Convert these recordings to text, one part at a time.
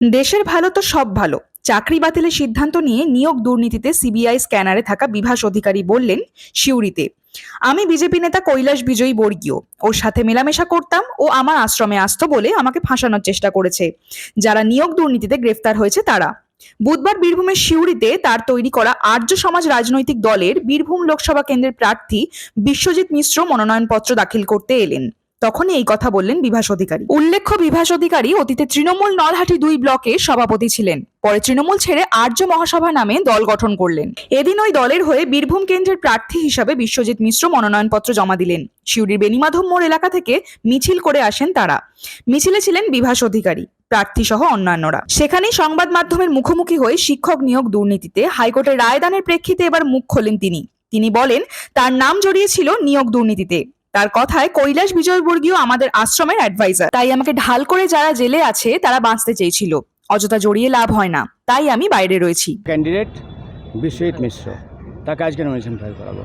দেশের ভালো তো সব ভালো। চাকরি বাতিলের সিদ্ধান্ত নিয়ে নিয়োগ দুর্নীতিতে সিবিআই স্ক্যানারে থাকা বিভাস অধিকারী বললেন সিউড়িতে, আমি বিজেপি নেতা কৈলাস বিজয়ী বর্গীয়। ওর সাথে মেলামেশা করতাম, ও আমার আশ্রমে আসতো বলে আমাকে ফাঁসানোর চেষ্টা করেছে। যারা নিয়োগ দুর্নীতিতে গ্রেফতার হয়েছে তারা। বুধবার বীরভূমের সিউড়িতে তার তৈরি করা আর্য সমাজ রাজনৈতিক দলের বীরভূম লোকসভা কেন্দ্রের প্রার্থী বিশ্বজিৎ মিশ্র মনোনয়নপত্র দাখিল করতে এলেন। তখনই এই কথা বললেন বিভাস অধিকারী। উল্লেখ্য, বিভাস অধিকারী অতীতে তৃণমূল নলহাটি দুই ব্লকে সভাপতি ছিলেন। পরে তৃণমূল ছেড়ে আর্য মহাসভা নামে দল গঠন করলেন। এদিন ওই দলের হয়ে বীরভূম কেন্দ্রের প্রার্থী হিসাবে বিশ্বজিৎ মিশ্র মনোনয়নপত্র জমা দিলেন। সিউড়ির বেনিমাধব মোড় এলাকা থেকে মিছিল করে আসেন তারা। মিছিলে ছিলেন বিভাস অধিকারী প্রার্থী সহ অন্যান্যরা। সেখানেই সংবাদ মাধ্যমের মুখোমুখি হয়ে শিক্ষক নিয়োগ দুর্নীতিতে হাইকোর্টের রায়দানের প্রেক্ষিতে এবার মুখ খোলেন তিনি। তিনি বলেন, তার নাম জড়িয়েছিল নিয়োগ দুর্নীতিতে। তার কথায় কৈলাস বিজয়বর্গীয় আমাদের আশ্রমের অ্যাডভাইজার তাই আমাকে ঢাল করে যারা জেলে আছে তারা বাঁচতে চেয়েছিল। অযথা জড়িয়ে লাভ হয় না। তাই আমি বাইরে রয়েছি। ক্যান্ডিডেট বিশ্বজিৎ মিশ্র। তাকে আজকে নমিনেশন ফাইল করাবো।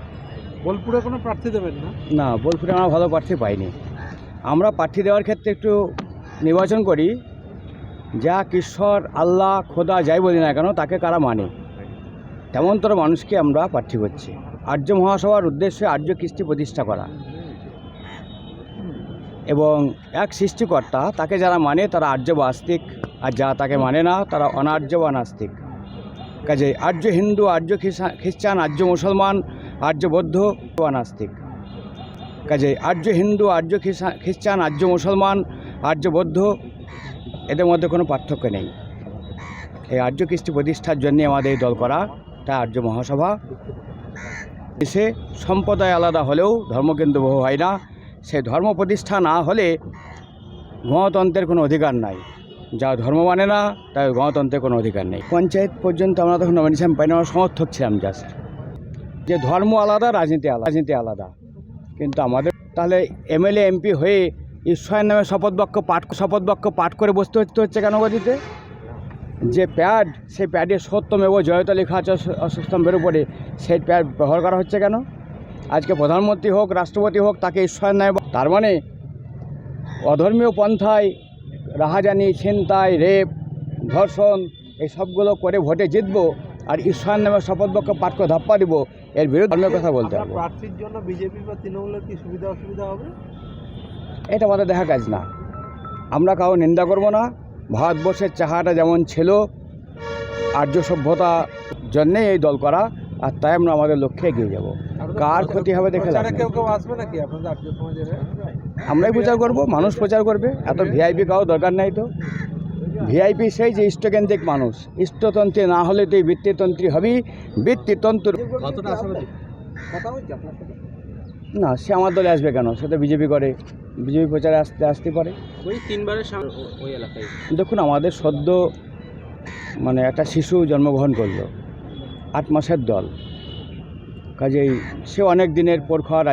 বোলপুরে কোনো প্রার্থী দেবেন না? না বোলপুরে আমরা ভালো প্রার্থী পাইনি। আমরা প্রার্থী দেওয়ার ক্ষেত্রে একটু নির্বাচন করি। যা ঈশ্বর আল্লাহ খোদা যাই বলি না কেন তাকে কারা মানে? তেমনতর মানুষকে আমরা প্রার্থী করছি। আর্য মহাসভার উদ্দেশ্যে আর্য কৃষ্টি প্রতিষ্ঠা করা। এবং এক সৃষ্টিকর্তা, তাকে যারা মানে তারা আর্য বা আস্তিক, আর যারা তাকে মানে না, তারা অনার্য বা নাস্তিক। কাজে আর্য হিন্দু, আর্য খ্রিস্টা- খ্রিস্টান, আর্য মুসলমান, আর্য বৌদ্ধ বা নাস্তিক। কাজে আর্য হিন্দু, আর্য খ্রিস্টা- খ্রিস্টান, আর্য মুসলমান, আর্য বৌদ্ধ, এদের মধ্যে কোনো পার্থক্য নেই। এই আর্য কৃষ্টি প্রতিষ্ঠার জন্যে আমাদের এই দল করা, তা আর্য মহাসভা। দেশে সম্প্রদায় আলাদা হলেও ধর্ম কিন্তু বহু হয় না। সেই ধর্ম প্রতিষ্ঠা না হলে গণতন্ত্রের কোনো অধিকার নাই। যা ধর্ম মানে না তাই গণতন্ত্রের কোনো অধিকার নেই। পঞ্চায়েত পর্যন্ত আমরা তখন নমিনেশন পাইনি আমরা সমর্থক ছিলাম জাস্ট যে ধর্ম আলাদা, রাজনীতি আলাদা রাজনীতি আলাদা। কিন্তু আমাদের, তাহলে এমএলএ, এমপি হয়ে ঈশ্বরের নামে শপথ বাক্য পাঠ, শপথ বাক্য পাঠ করে বসতে হচ্ছে হচ্ছে কেন গতিতে যে প্যাড, সেই প্যাডে সত্যম এবং জয়তা লেখা আছে অশ্বস্তম্ভের উপরে, সেই প্যাড ব্যবহার করা হচ্ছে কেন? আজকে প্রধানমন্ত্রী হোক রাষ্ট্রপতি হোক তাকে ঈশ্বর নামে তার মানে অধর্মীয় পন্থায় রাহাজানি ছিনতাই রেপ ধর্ষণ এই সবগুলো করে ভোটে জিতবো আর ঈশ্বর নামে শপথ বাক্য পাঠ করে ধাপ্পা দিব এর বিরুদ্ধে ধর্মের কথা বলতে হবে। প্রার্থীর জন্য বিজেপি বা তৃণমূলের কি সুবিধা অসুবিধা হবে? এটা আমাদের দেখা কাজ না। আমরা কারও নিন্দা করব না। ভারতবর্ষের চাহাটা যেমন ছিল আর্য সভ্যতা জন্যে এই দল করা। আর তাই আমরা আমাদের লক্ষ্যে এগিয়ে যাব। কার ক্ষতি হবে দেখে আমরাই প্রচার করব মানুষ প্রচার করবে। এত ভিআইপি কারও দরকার নাই তো। ভিআইপি সেই যে ইষ্টকেন্দ্রিক মানুষ। ইষ্টতন্ত্রী না হলে তুই বৃত্তিতন্ত্রী হবি বৃত্তিতন্ত্র না সে আমার দলে আসবে কেন? সে তো বিজেপি করে। বিজেপি প্রচারে আসতে আসতে পারে। ওই তিনবারের ওই এলাকায়। দেখুন আমাদের সদ্য মানে একটা শিশু জন্মগ্রহণ করল। আট মাসের দল। কাজেই সে অনেক দিনের পর খাওয়া